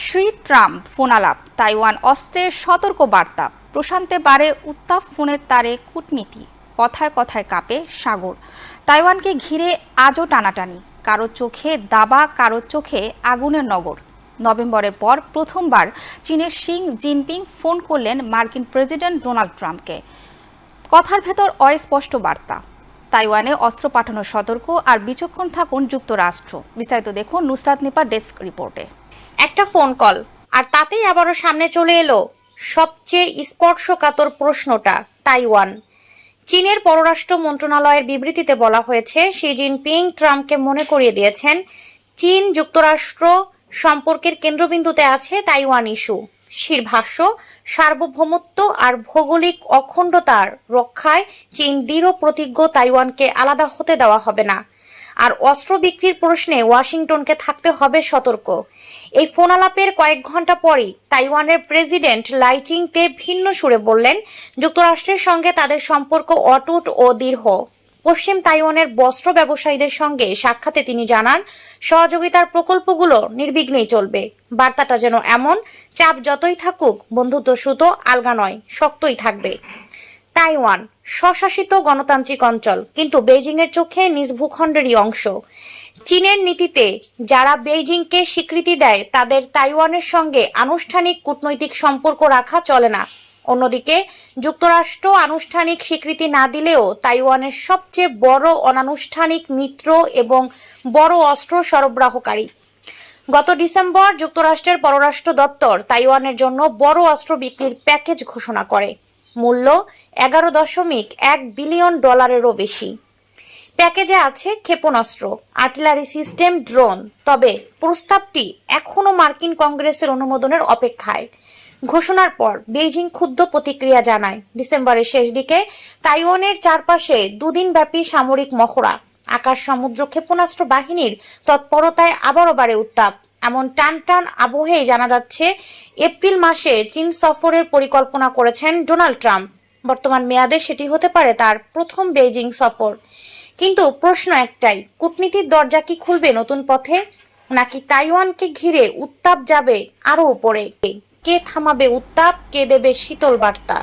Shri Trump ফোনালাপ, Taiwan অস্ত্রের সতর্ক বার্তা প্রশান্তে বাড়ে উত্তাপ ফোনের তারে কূটনীতি, কথায় কথায় কাঁপে সাগর। তাইওয়ানকে ঘিরে আজও টানাটানি, কারও চোখে দাবা, কারও চোখে আগুনের নগর। নভেম্বরের পর প্রথমবার চীনের শিং জিনপিং ফোন করলেন মার্কিন প্রেসিডেন্ট ডোনাল্ড ট্রাম্পকে। কথার ভেতর অস্পষ্ট বার্তা, তাইওয়ানে অস্ত্র পাঠানোর সতর্ক আর বিচক্ষণ থাকুন যুক্তরাষ্ট্র। বিস্তারিত দেখুন নুসরাত নিপা ডেস্ক রিপোর্টে। একটা ফোন কল। আর তাতেই আবারও সামনে চলে এলো সবচেয়ে স্পর্শকাতর প্রশ্নটা, তাইওয়ান। চীনের পররাষ্ট্র মন্ত্রণালয়ের বিবৃতিতে বলা হয়েছে, শি জিনপিং ট্রাম্পকে মনে করিয়ে দিয়েছেন, চীন যুক্তরাষ্ট্র সম্পর্কের কেন্দ্রবিন্দুতে আছে তাইওয়ান ইস্যু। শির ভাষ্য, সার্বভৌমত্ব আর ভৌগোলিক অখণ্ডতার রক্ষায় চীন দৃঢ় প্রতিজ্ঞ তাইওয়ানকে আলাদা হতে দেওয়া হবে না। আর অস্ত্র বিক্রির প্রশ্নে ওয়াশিংটনকে থাকতে হবে সতর্ক। এই ফোন আলাপের কয়েক ঘণ্টা পরই তাইওয়ানের প্রেসিডেন্ট লাইচিং তে ভিন্ন সুরে বললেন, যুক্তরাষ্ট্রের সঙ্গে তাদের সম্পর্ক অটুট ও দৃঢ় পশ্চিম তাইওয়ানের বস্ত্র ব্যবসায়ীদের সঙ্গে সাক্ষাতে তিনি জানান, সহযোগিতার প্রকল্পগুলো নির্বিঘ্নেই চলবে। বার্তাটা যেন এমন, চাপ যতই থাকুক, বন্ধুত্ব সুতো আলগা নয়, শক্তই থাকবে। তাইওয়ান, স্বশাসিত গণতান্ত্রিক অঞ্চল, কিন্তু বেইজিংয়ের চোখে নিজ ভূখণ্ডেরই অংশ। চীনের নীতিতে যারা বেইজিংকে স্বীকৃতি দেয়, তাদের তাইওয়ানের সঙ্গে আনুষ্ঠানিক কূটনৈতিক সম্পর্ক রাখা চলে না। অন্যদিকে, যুক্তরাষ্ট্র আনুষ্ঠানিক স্বীকৃতি না দিলেও তাইওয়ানের সবচেয়ে বড় অনানুষ্ঠানিক মিত্র এবং বড় অস্ত্র সরবরাহকারী। গত ডিসেম্বর যুক্তরাষ্ট্রের পররাষ্ট্র দপ্তর তাইওয়ানের জন্য বড় অস্ত্র বিক্রির প্যাকেজ ঘোষণা করে। মূল্য এগারো দশমিক এক বিলিয়ন ডলারেরও বেশি। প্যাকেজে আছে ক্ষেপণাস্ত্র, আর্টিলারি সিস্টেম, ড্রোন। তবে প্রস্তাবটি এখনও মার্কিন কংগ্রেসের অনুমোদনের অপেক্ষায়। ঘোষণার পর বেইজিং ক্ষুদ্র প্রতিক্রিয়া জানায়। ডিসেম্বরের শেষ দিকে তাইওয়ানের চারপাশে দুদিনব্যাপী সামরিক মহড়া। আকাশ সমুদ্র ক্ষেপণাস্ত্র বাহিনীর তৎপরতায় আবারও বাড়ে উত্তাপ। এমন টান টান আবহেই জানা যাচ্ছে, এপ্রিল মাসে চীন সফরের পরিকল্পনা করেছেন ডোনাল্ড ট্রাম্প। বর্তমান মেয়াদে সেটি হতে পারে তার প্রথম বেইজিং সফর। কিন্তু প্রশ্ন একটাই, কূটনীতির দরজা কি খুলবে নতুন পথে? নাকি তাইওয়ানকে ঘিরে উত্তাপ যাবে আরও উপরে? কে থামাবে উত্তাপ, কে দেবে শীতল বার্তা?